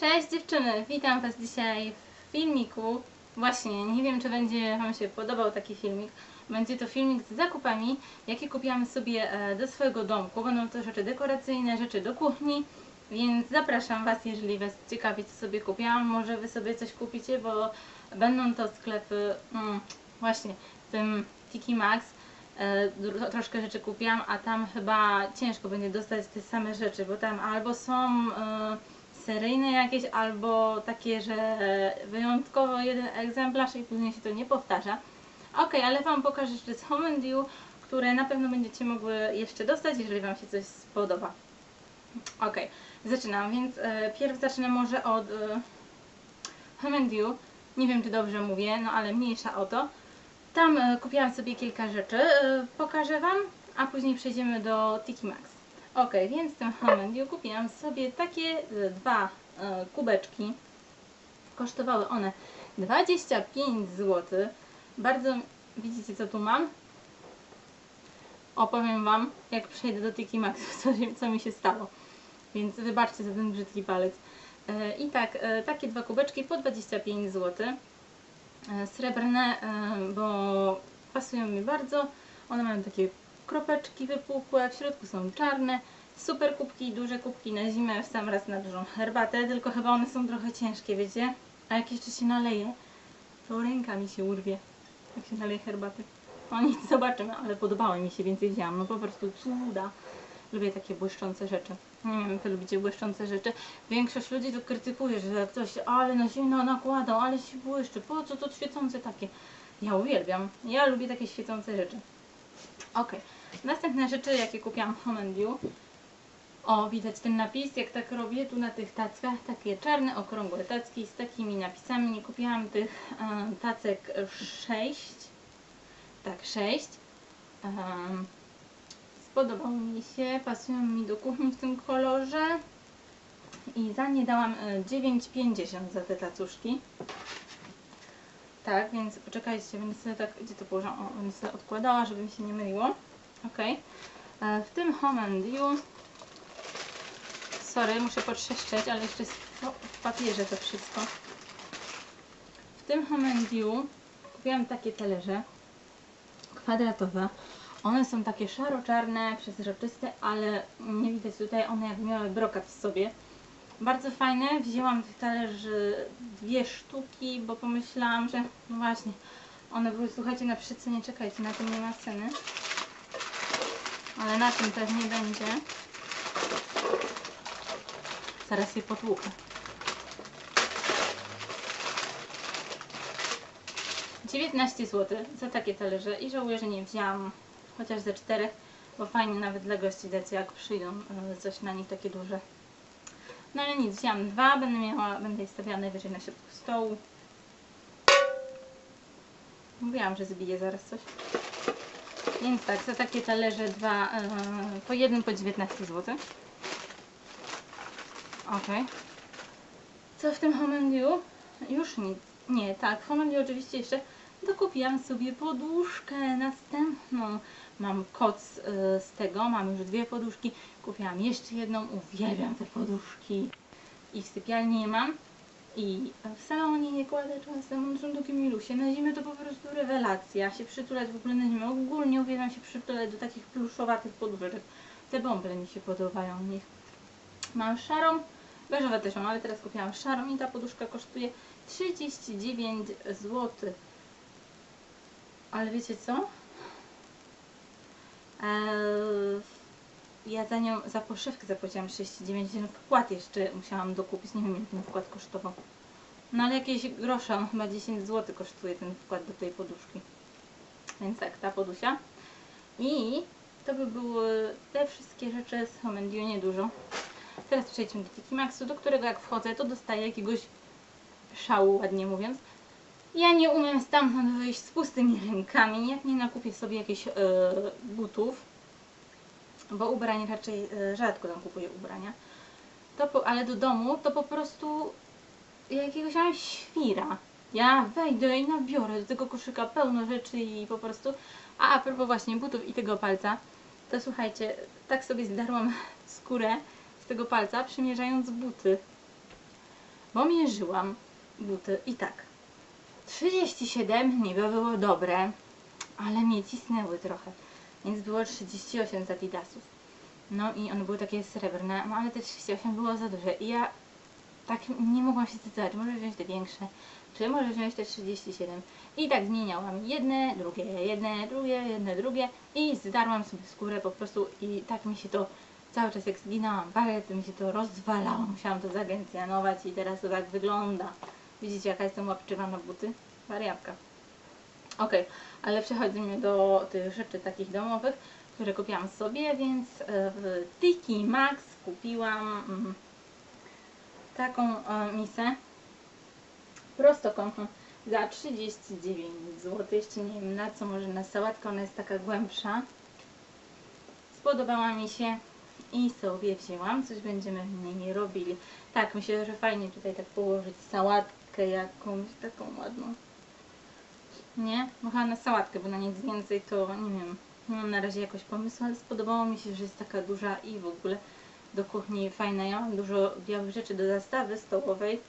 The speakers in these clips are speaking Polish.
Cześć dziewczyny, witam Was dzisiaj w filmiku. Właśnie, nie wiem czy będzie Wam się podobał taki filmik. Będzie to filmik z zakupami, jakie kupiłam sobie e, do swojego domku. Będą to rzeczy dekoracyjne, rzeczy do kuchni, więc zapraszam Was, jeżeli Was ciekawi co sobie kupiłam. Może Wy sobie coś kupicie, bo będą to sklepy, mm, właśnie w tym Tiki Max. E, troszkę rzeczy kupiłam, a tam chyba ciężko będzie dostać te same rzeczy, bo tam albo są e, seryjne jakieś, albo takie, że wyjątkowo jeden egzemplarz i później się to nie powtarza. Ok, ale Wam pokażę rzeczy z Home and View, które na pewno będziecie mogły jeszcze dostać, jeżeli Wam się coś spodoba. Ok, zaczynam, więc e, pierw zacznę może od e, Home and View. Nie wiem, czy dobrze mówię, no ale mniejsza o to. Tam e, kupiłam sobie kilka rzeczy, e, pokażę Wam, a później przejdziemy do Tiki Max. Ok, więc w tym View kupiłam sobie takie e, dwa e, kubeczki. Kosztowały one 25 zł. Bardzo, widzicie co tu mam? Opowiem Wam, jak przejdę do Tiki Max, co, co mi się stało. Więc wybaczcie za ten brzydki palec. E, I tak, takie dwa kubeczki po 25 zł. Srebrne, bo pasują mi bardzo. One mają takie kropeczki wypukłe, w środku są czarne. Super kubki, duże kubki na zimę, w sam raz na dużą herbatę, tylko chyba one są trochę ciężkie, wiecie? A jak jeszcze się naleje, to ręka mi się urwie, jak się naleje herbaty. O nic, zobaczymy, ale podobały mi się, więcej wzięłam. No po prostu cuda. Lubię takie błyszczące rzeczy. Nie wiem, wy lubicie błyszczące rzeczy. Większość ludzi to krytykuje, że ktoś, ale na zimno nakładał, ale się błyszczy. Po co to świecące takie? Ja uwielbiam. Ja lubię takie świecące rzeczy. Ok. Następne rzeczy, jakie kupiłam w Home. O, widać ten napis, jak tak robię tu na tych tackach. Takie czarne, okrągłe tacki z takimi napisami. Nie kupiłam tych e, tacek 6. Tak, 6. Um, Spodobał mi się, pasują mi do kuchni w tym kolorze. I za nie dałam e, 9,50 za te tacuszki. Tak, więc poczekajcie, będę sobie tak, gdzie to będę sobie odkładała, żeby mi się nie myliło. Ok. E, W tym Home and View, sorry, muszę potrzeszczeć, ale jeszcze jest o, w papierze to wszystko. W tym Home and View kupiłam takie talerze kwadratowe. One są takie szaro-czarne, przezroczyste, ale nie widać tutaj one jakby miały brokat w sobie. Bardzo fajne. Wzięłam tych talerzy dwie sztuki, bo pomyślałam, że no właśnie, one były, słuchajcie, na przecenie, czekajcie, na tym nie ma ceny. Ale na tym pewnie będzie. Zaraz je potłukę. 19 zł za takie talerze i żałuję, że nie wzięłam chociaż ze czterech, bo fajnie nawet dla gości dać jak przyjdą e, coś na nich takie duże. No ale nic, wzięłam dwa, będę miała, będę je stawiała najwyżej na środku stołu. Mówiłam, że zbiję zaraz coś. Więc tak, za takie talerze dwa, e, po jednym po 19 zł. Ok. Co w tym Home and View? Już nic. Nie, tak, w Home and View oczywiście jeszcze dokupiłam sobie poduszkę następną. Mam koc y, z tego, mam już dwie poduszki. Kupiłam jeszcze jedną, uwielbiam te poduszki. I w sypialni je mam. I w salonie je kładę czasem, one są takie milusie. Na zimę to po prostu rewelacja. Się przytulać w ogóle na zimę. Ogólnie uwielbiam się przytulać do takich pluszowatych poduszek. Te bąble mi się podobają. Mam szarą, beżowe też mam, ale teraz kupiłam szarą i ta poduszka kosztuje 39 zł. Ale wiecie co? Eee, ja za nią, za poszewkę zapłaciłam 39, ten wkład jeszcze musiałam dokupić, nie wiem ile ten wkład kosztował. No ale jakieś grosze, on chyba 10 zł kosztuje ten wkład do tej poduszki. Więc tak, ta podusia. I to by były te wszystkie rzeczy z Home and niedużo. Teraz przejdźmy do Tiki Maxu, do którego jak wchodzę, to dostaję jakiegoś szału, ładnie mówiąc. Ja nie umiem stamtąd wyjść z pustymi rękami, jak nie nakupię sobie jakichś e, butów, bo ubrań raczej e, rzadko tam kupuję ubrania, to po, ale do domu to po prostu jakiegoś mam świra. Ja wejdę i nabiorę do tego koszyka pełno rzeczy i po prostu... A a propos właśnie butów i tego palca, to słuchajcie, tak sobie zdarłam skórę tego palca, przymierzając buty. bo mierzyłam buty i tak. 37 niby było dobre, ale mnie cisnęły trochę, więc było 38 z Adidasów. No i one były takie srebrne, no ale te 38 było za duże i ja tak nie mogłam się zdecydować, może wziąć te większe, czy może wziąć te 37. I tak zmieniałam jedne, drugie, jedne, drugie, jedne, drugie i zdarłam sobie skórę po prostu i tak mi się to cały czas jak zginęłam parę, to mi się to rozwalało. Musiałam to zagencjanować i teraz to tak wygląda. Widzicie jaka jestem łapczywa na buty? Wariatka. Okej, ale przechodzimy do tych rzeczy takich domowych, które kupiłam sobie, więc e, w Tiki Max kupiłam mm, taką e, misę prostokątną za 39 zł. Jeszcze nie wiem na co, może na sałatkę, ona jest taka głębsza. Spodobała mi się i sobie wzięłam. Coś będziemy w niej robili. Tak, myślę, że fajnie tutaj tak położyć sałatkę jakąś taką ładną. Nie? Bo chyba na sałatkę, bo na nic więcej to nie wiem. Nie mam na razie jakoś pomysłu, ale spodobało mi się, że jest taka duża i w ogóle do kuchni fajna. Ja mam dużo białych rzeczy do zastawy stołowej,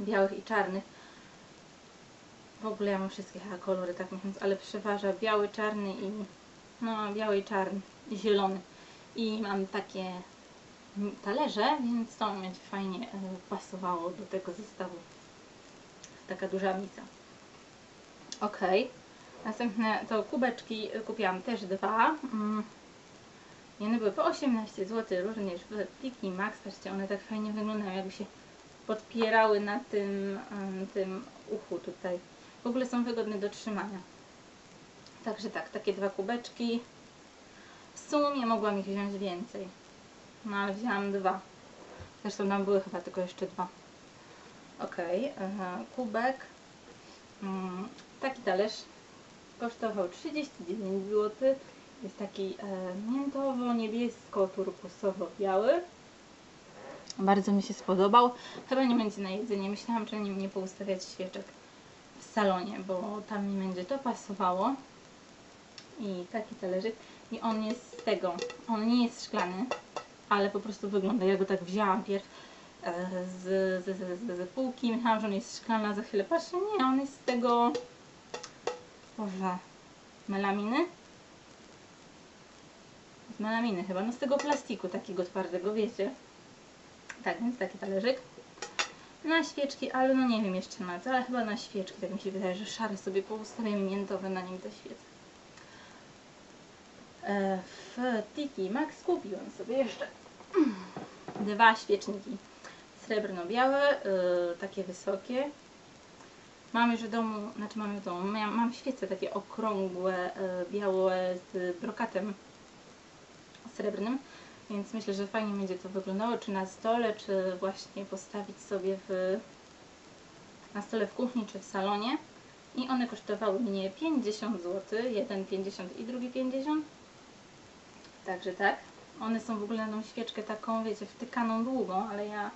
białych i czarnych. W ogóle ja mam wszystkie chyba kolory, tak mówiąc, ale przeważa biały, czarny i no biały i czarny i zielony. I mam takie mm, talerze, więc to mi fajnie e, pasowało do tego zestawu. Taka duża mica. Ok. Następne to kubeczki kupiłam też dwa. Mm. I one były po 18 zł, również w Tiki Max. Patrzcie, one tak fajnie wyglądają, jakby się podpierały na tym, tym uchu tutaj. W ogóle są wygodne do trzymania. Także tak, takie dwa kubeczki. W sumie mogłam ich wziąć więcej. No ale wzięłam dwa. Zresztą tam były chyba tylko jeszcze dwa. Ok, kubek. Mm, taki talerz kosztował 39 zł. Jest taki e, miętowo-niebiesko-turkusowo-biały. Bardzo mi się spodobał. Chyba nie będzie na jedzenie. Myślałam, że nim nie poustawiać świeczek w salonie, bo tam mi będzie to pasowało. I taki talerzyk. I on jest z tego. On nie jest szklany, ale po prostu wygląda. Ja go tak wzięłam pierw e, z, z, z, z, z półki. Myślałam, że on jest szklany, a za chwilę patrzę. Nie, on jest z tego. Boże, melaminy? Z melaminy chyba, no z tego plastiku takiego twardego, wiecie. Tak, więc taki talerzyk. Na świeczki, ale no nie wiem jeszcze na co, ale chyba na świeczki, tak mi się wydaje, że szary sobie poustawiam miętowe na nim te świece. E, W Tiki Max kupiłam sobie jeszcze dwa świeczniki srebrno-białe, y, takie wysokie. Mam już w domu, znaczy mam w domu, mam, świece takie okrągłe, y, białe z brokatem srebrnym, więc myślę, że fajnie będzie to wyglądało, czy na stole, czy właśnie postawić sobie w, na stole w kuchni, czy w salonie. I one kosztowały mnie 50 zł, jeden 50 i drugi 50. Także tak. One są w ogóle na tą świeczkę taką, wiecie, wtykaną długą, ale ja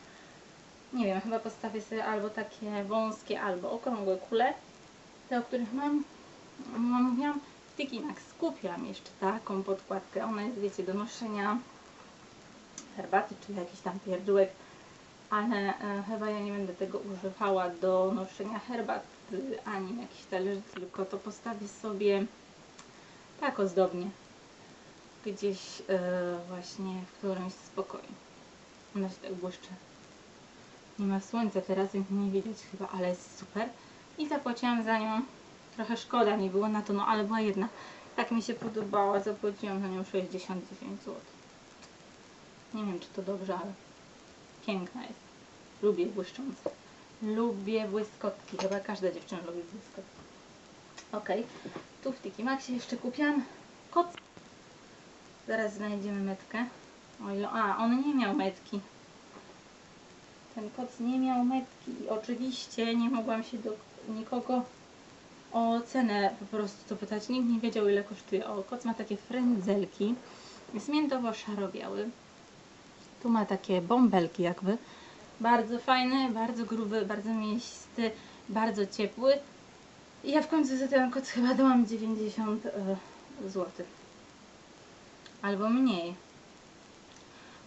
nie wiem, chyba postawię sobie albo takie wąskie, albo okrągłe kule. Te, o których mam, mam mówiłam, Tiki Max kupiłam jeszcze taką podkładkę. Ona jest, wiecie, do noszenia herbaty, czy jakiś tam pierdółek, ale e, chyba ja nie będę tego używała do noszenia herbaty, ani jakichś talerzy, tylko to postawię sobie tak ozdobnie gdzieś e, właśnie w którymś z pokoju. Ona się tak błyszczy. Nie ma słońca teraz, więc nie widać chyba, ale jest super. I zapłaciłam za nią, trochę szkoda mi było na to, no ale była jedna. Tak mi się podobała, zapłaciłam za nią 69 zł. Nie wiem, czy to dobrze, ale piękna jest. Lubię błyszczące. Lubię błyskotki. Chyba każda dziewczyna lubi błyskotki. Ok. Tu w Tiki Maxie jeszcze kupiłam koc. Zaraz znajdziemy metkę. O. A, on nie miał metki. Ten koc nie miał metki. I oczywiście nie mogłam się do nikogo o cenę po prostu to pytać. Nikt nie wiedział ile kosztuje. O, koc ma takie frędzelki. Jest miętowo-szaro-biały. Tu ma takie bąbelki jakby. Bardzo fajny, bardzo gruby, bardzo mięsisty, bardzo ciepły. I ja w końcu za ten koc chyba dałam 90 zł. Albo mniej.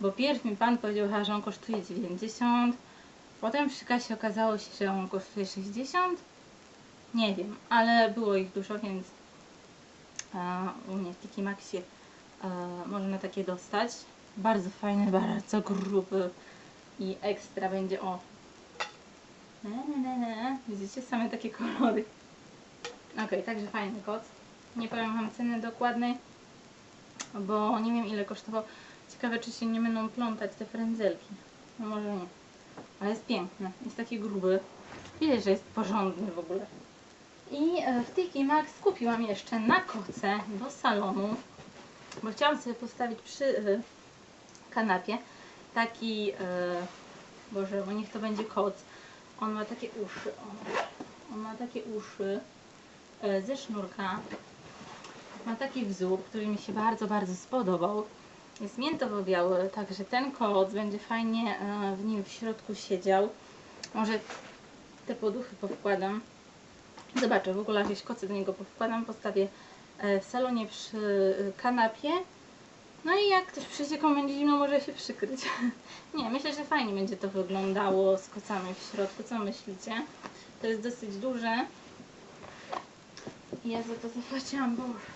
Bo pierw mi pan powiedział, że on kosztuje 90, Potem przy kasie okazało się, że on kosztuje 60. Nie wiem, ale było ich dużo, więc e, u mnie w Tiki Maxie e, można takie dostać. Bardzo fajny, bardzo gruby i ekstra będzie o. Ne, ne, ne. Widzicie, same takie kolory. Okej, także fajny kot. Nie powiem Wam ceny dokładnej, bo nie wiem ile kosztował. Ciekawe, czy się nie będą plątać te frędzelki. No może nie. Ale jest piękny. Jest taki gruby. Widać, że jest porządny w ogóle. I e, w Tiki Max kupiłam jeszcze na koce do salonu, bo chciałam sobie postawić przy e, kanapie taki, e, Boże, bo niech to będzie koc. On ma takie uszy, o. on ma takie uszy ze sznurka. Ma taki wzór, który mi się bardzo, bardzo spodobał. Jest miętowo-biały, także ten koc będzie fajnie e, w nim w środku siedział. Może te poduchy powkładam. Zobaczę, w ogóle jakieś koce do niego powkładam, postawię e, w salonie przy e, kanapie. No i jak ktoś przyjdzie, komu będzie zimno, może się przykryć. Nie, myślę, że fajnie będzie to wyglądało z kocami w środku. Co myślicie? To jest dosyć duże. Ja za to zapłaciłam, Boże.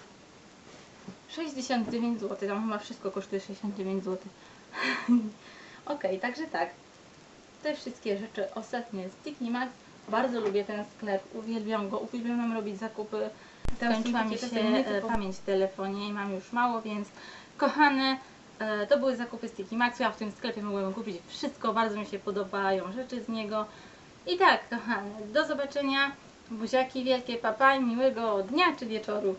69 zł, tam chyba wszystko kosztuje 69 zł. ok, także tak. Te wszystkie rzeczy ostatnie z Tiki Max. Bardzo lubię ten sklep, uwielbiam go, uwielbiam robić zakupy. Skończyła mi się pamięć w telefonie i mam już mało, więc kochane, e, to były zakupy z Tiki Max. Ja w tym sklepie mogłem kupić wszystko, bardzo mi się podobają rzeczy z niego. I tak, kochane, do zobaczenia. Buziaki wielkie, papa, miłego dnia czy wieczoru.